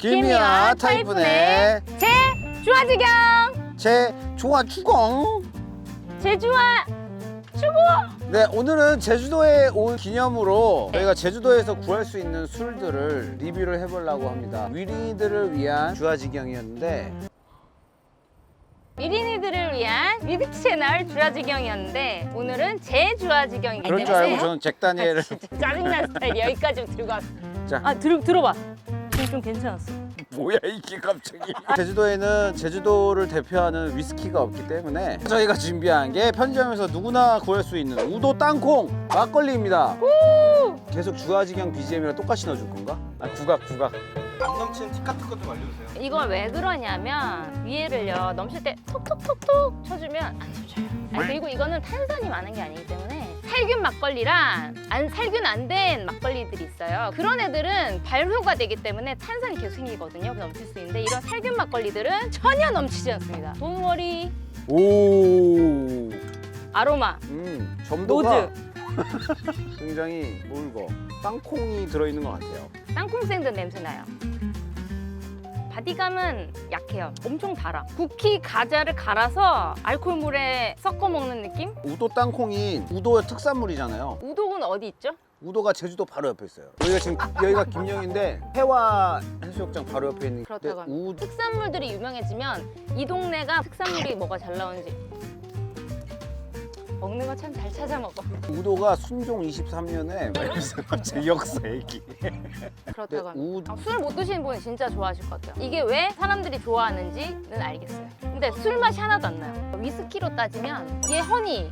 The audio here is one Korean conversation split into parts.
김이야 타이푼의 제 주화지경. 제 좋아 주공 제주화 주고 네 오늘은 제주도에 온 기념으로 저희가 제주도에서 구할 수 있는 술들을 리뷰를 해보려고 합니다. 위린이들을 위한 주화지경이었는데 미리니들을 위한 미드 채널 주화지경이었는데 오늘은 제 주화지경이기 때문에 줄 알고 저는 잭 다니엘을 아, 진짜 짜증난 스타일이 여기까지 들고 왔어. 자. 아 들, 들어봐 좀 괜찮았어. 뭐야 이게 갑자기. 제주도에는 제주도를 대표하는 위스키가 없기 때문에 저희가 준비한 게 편의점에서 누구나 구할 수 있는 우도 땅콩 막걸리입니다. 계속 주화지경 BGM이랑 똑같이 넣어줄 건가? 아 국악 국악 안 넘치는 팁 같은 것좀 알려주세요. 이걸 왜 그러냐면 위에를요 넘칠 때 톡톡톡톡 쳐주면 안 터져요. 아, 그리고 이거는 탄산이 많은 게 아니기 때문에 살균 막걸리랑 안 살균 안 된 막걸리들이 있어요. 그런 애들은 발효가 되기 때문에 탄산이 계속 생기거든요. 넘칠 수 있는데 이런 살균 막걸리들은 전혀 넘치지 않습니다. 돈머리 오. 아로마. 음, 점도가 굉장히 묽어 땅콩이 들어있는 것 같아요. 땅콩 샌드 냄새 나요 바디감은 약해요 엄청 달아 쿠키 과자를 갈아서 알코올 물에 섞어 먹는 느낌? 우도 땅콩이 우도의 특산물이잖아요 우독은 어디 있죠? 우도가 제주도 바로 옆에 있어요 여기가 지금 여기가 김영인데 해와 해수욕장 바로 옆에 있는 그렇다고 합니다. 우 특산물들이 유명해지면 이 동네가 특산물이 뭐가 잘 나오는지 먹는 거 참 잘 찾아 먹어. 우도가 순종 23년에 말씀한 제 역사 얘기. 그렇다고 합니다. 우 아, 술못 드시는 분이 진짜 좋아하실 것 같아요. 이게 왜 사람들이 좋아하는지는 알겠어요. 근데 술 맛이 하나도 안 나요. 위스키로 따지면 얘 허니.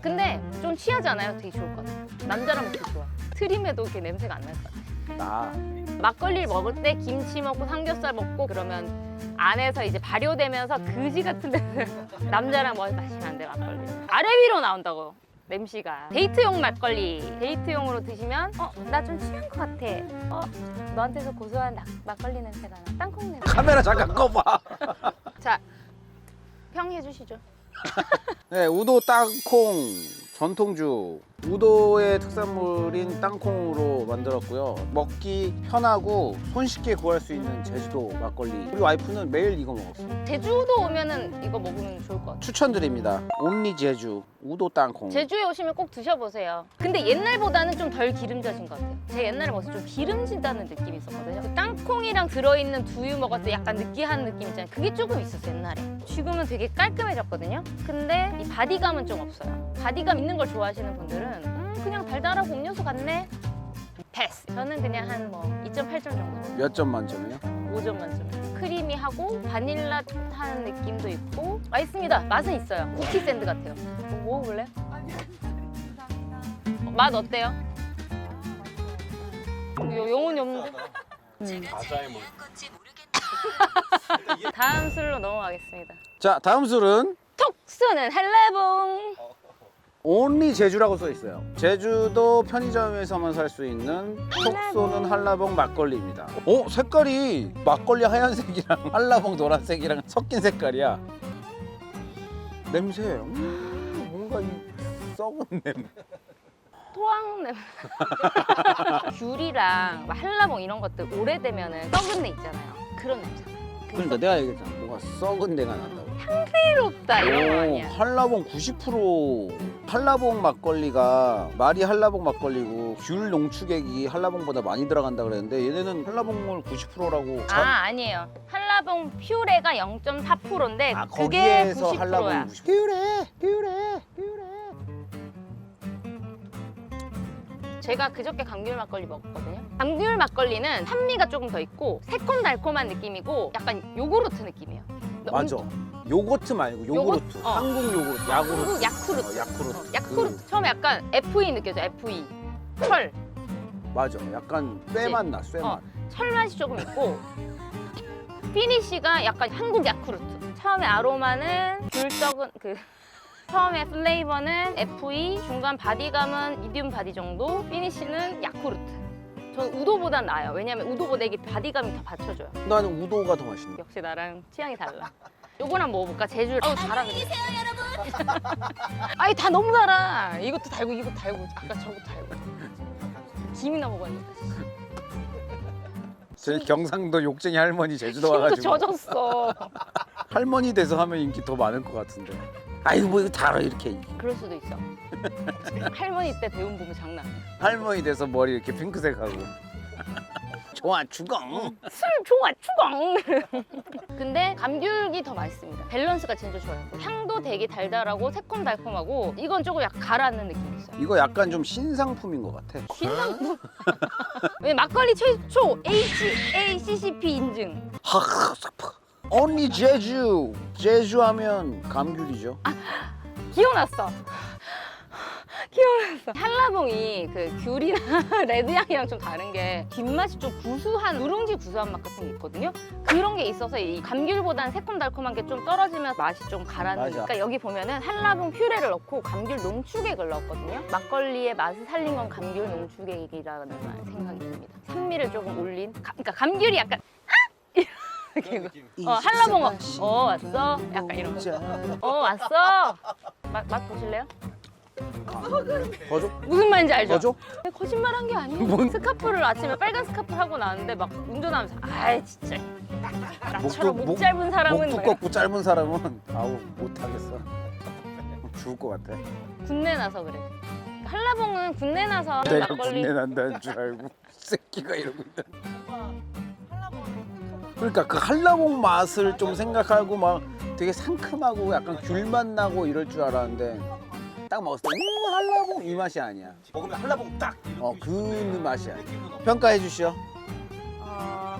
근데 좀 취하지 않아요? 되게 좋을 것 같아요. 남자랑 먹기 좋아. 트림에도 이렇게 냄새가 안 날 것 같아요. 나 막걸리를 먹을 때 김치 먹고 삼겹살 먹고 그러면 안에서 이제 발효되면서 그지 같은 데 남자랑 뭐 마시면 안 돼 막걸리. 아래 위로 나온다고 냄새가. 데이트용 막걸리. 데이트용으로 드시면 어 나 좀 취한 것 같아. 어 너한테서 고소한 낙- 막걸리 냄새가 나. 땅콩 냄새. 카메라 잠깐 꺼봐. 자 평 해 주시죠. 네 우도 땅콩 전통주 우도의 특산물인 땅콩으로 만들었고요 먹기 편하고 손쉽게 구할 수 있는 제주도 막걸리 우리 와이프는 매일 이거 먹었어 제주도 오면은 이거 먹으면 좋을 것 같아요 추천드립니다 온리 제주 우도 땅콩 제주에 오시면 꼭 드셔보세요. 근데 옛날보다는 좀 덜 기름져진 것 같아요. 제 옛날에 먹었을 때 좀 기름진다는 느낌이 있었거든요. 그 땅콩이랑 들어있는 두유 먹었을 때 약간 느끼한 느낌 있잖아요. 그게 조금 있었어요, 옛날에. 지금은 되게 깔끔해졌거든요. 근데 이 바디감은 좀 없어요. 바디감 있는 걸 좋아하시는 분들은 음, 그냥 달달하고 음료수 같네? 패스! 저는 그냥 한 뭐 2.8점 정도. 몇 점 만점이요? 5점 만점. 크리미하고 바닐라 하는 느낌도 있고 맛있습니다. 맛은 있어요. 쿠키 샌드 같아요. 뭐 먹어볼래요? 어, 맛 어때요? 요, 영혼이 없는데? 과자에 뭐 다음 술로 넘어가겠습니다. 자 다음 술은 톡 쏘는 한라봉. 온리 제주라고 써 있어요. 제주도 편의점에서만 살 수 있는 톡 쏘는 한라봉 막걸리입니다. 어 색깔이 막걸리 하얀색이랑 한라봉 노란색이랑 섞인 색깔이야. 냄새 음, 뭔가 이 썩은 냄새. 토황 냄새. 귤이랑 막 한라봉 이런 것들 오래되면은 썩은 내 있잖아요. 그런 냄새. 그러니까 내가 얘기했잖아. 뭔가 썩은 데가 난다고. 새롭다 이런 거 오, 아니야. 한라봉 90% 한라봉 막걸리가 말이 한라봉 막걸리고 귤 농축액이 한라봉보다 많이 들어간다 그랬는데 얘네는 한라봉물 90%라고 아 아니에요. 한라봉 퓨레가 0.4%인데 아, 그게 거기에서 90%야. 한라봉 90%. 귤에 귤에 귤에 제가 그저께 감귤 막걸리 먹었거든요. 감귤 막걸리는 산미가 조금 더 있고 새콤달콤한 느낌이고 약간 요구르트 느낌이에요. 근데 맞아. 요거트 말고 요구르트. 요거- 어. 한국 요구르트. 야구르트. 한국 야쿠르트. 어, 야쿠르트. 어, 야쿠르트 처음에 약간 FE 느껴져. FE. 철. 그, 맞아. 약간 쇠맛 나. 쇠맛. 어. 철 맛이 조금 있고 피니쉬가 약간 한국 야쿠르트. 처음에 아로마는 귤 썩은 그 처음에 플레이버는 FE, 중간 바디감은 미디움 바디 정도, 피니쉬는 야쿠르트. 전 우도보단 나아요. 왜냐면 우도보다 이게 바디감이 더 받쳐줘요. 나는 우도가 더 맛있네. 역시 나랑 취향이 달라. 한번 먹어볼까? 제주. 어우 달아 근데. 아니 다 너무 달아. 이것도 달고 이것도 달고 아까 저것도 달고. 김이나 먹어야겠다. 저희 경상도 욕쟁이 할머니 제주도 와가지고 젖었어. 할머니 돼서 하면 인기 더 많을 것 같은데. 아이고 뭐 이거 다 알아 이렇게 그럴 수도 있어. 할머니 때 배운 보면 장난 아니야. 할머니 돼서 머리 이렇게 핑크색하고. 좋아 죽어. 술 좋아 추강. 근데 감귤이 더 맛있습니다. 밸런스가 진짜 좋아요. 향도 되게 달달하고 새콤달콤하고 이건 조금 약간 가라앉는 느낌이 있어요. 이거 약간 좀 신상품인 것 같아. 신상품. 왜 막걸리 최초 HACCP 인증. 하, 언니 제주. 제주 하면 감귤이죠. 기억났어. 기억났어. 한라봉이 그 귤이나 레드향이랑 좀 다른 게 뒷맛이 좀 구수한 누룽지 구수한 맛 같은 게 있거든요. 그런 게 있어서 이 감귤보다는 새콤달콤한 게 좀 떨어지면 맛이 좀 가라앉는. 맞아. 그러니까 여기 보면은 한라봉 퓨레를 넣고 감귤 농축액을 넣었거든요. 막걸리의 맛을 살린 건 감귤 농축액이라는 말 생각이 듭니다. 산미를 조금 올린. 가- 그러니까 감귤이 약간 이렇게 어, 한라봉 어, 어 왔어? 약간 이런 거. 어 왔어? 맛, 맛 보실래요? 더 줘? 무슨 말인지 알죠? 더 줘? 거짓말 한 게 아니에요. 뭔- 스카프를 아침에 빨간 스카프 하고 나왔는데 막 운전하면서 아이 진짜 나처럼 목, 목- 짧은 사람은 목막 두껍고 짧은 사람은 아우 못하겠어. 죽을 것 같아. 군내 나서 그래. 한라봉은 군내 나서 내가 막걸리 군내 난다는 줄 알고 이 새끼가 이러고 있네. 그러니까 그 한라봉 맛을 좀 생각하고 막 되게 상큼하고 약간 귤맛 나고 이럴 줄 알았는데 딱 먹었을 때 음 한라봉 이 맛이 아니야. 먹으면 한라봉 딱. 어그 맛이야. 평가해 주시오. 어,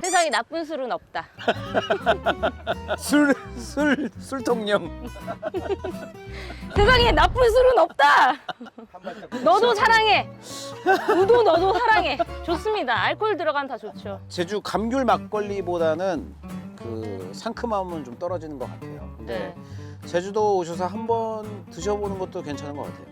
세상에 나쁜 술은 없다. 술 술 술통령. 세상에 나쁜 술은 없다. 너도 사랑해. 우도 너도 사랑해. 좋습니다. 알코올 들어간 다 좋죠. 제주 감귤 막걸리보다는 그 상큼함은 좀 떨어지는 것 같아요. 근데 네. 제주도 오셔서 한번 드셔보는 것도 괜찮은 것 같아요.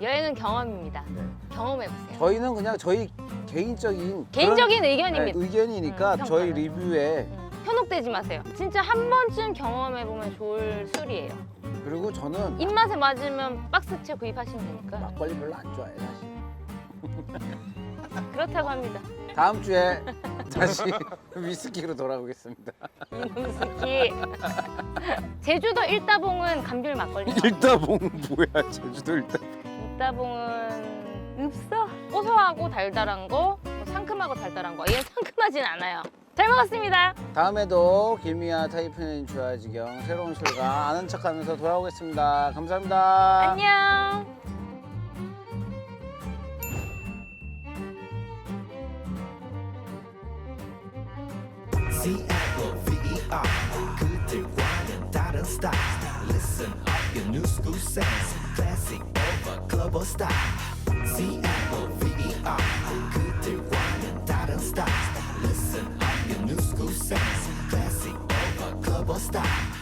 여행은 경험입니다. 네. 경험해 보세요. 저희는 그냥 저희 개인적인 개인적인 그런, 의견입니다. 네, 의견이니까 음, 저희 평가는. 리뷰에 음, 현혹되지 마세요. 진짜 한 번쯤 경험해 보면 좋을 술이에요. 그리고 저는 입맛에 맞으면 박스채 구입하시면 되니까 막걸리 별로 안 좋아해요 사실. 그렇다고 합니다. 다음 주에 다시 위스키로 돌아오겠습니다. 새끼. 제주도 일다봉은 감귤 막걸리. 일다봉 뭐야 제주도 일다. 일다봉은 없어. 고소하고 달달한 거, 뭐 상큼하고 달달한 거. 얘는 상큼하진 않아요. 잘 먹었습니다. 다음에도 길미야 타이푼인 주아지경 새로운 술과 아는 척하면서 돌아오겠습니다. 감사합니다. 안녕. C-L-O-V-E-R 그들과는 다른 스타일 Listen up your new school sense Classic over global style C-L-O-V-E-R 그들과는 다른 스타일 Listen up your new school sense Classic over global style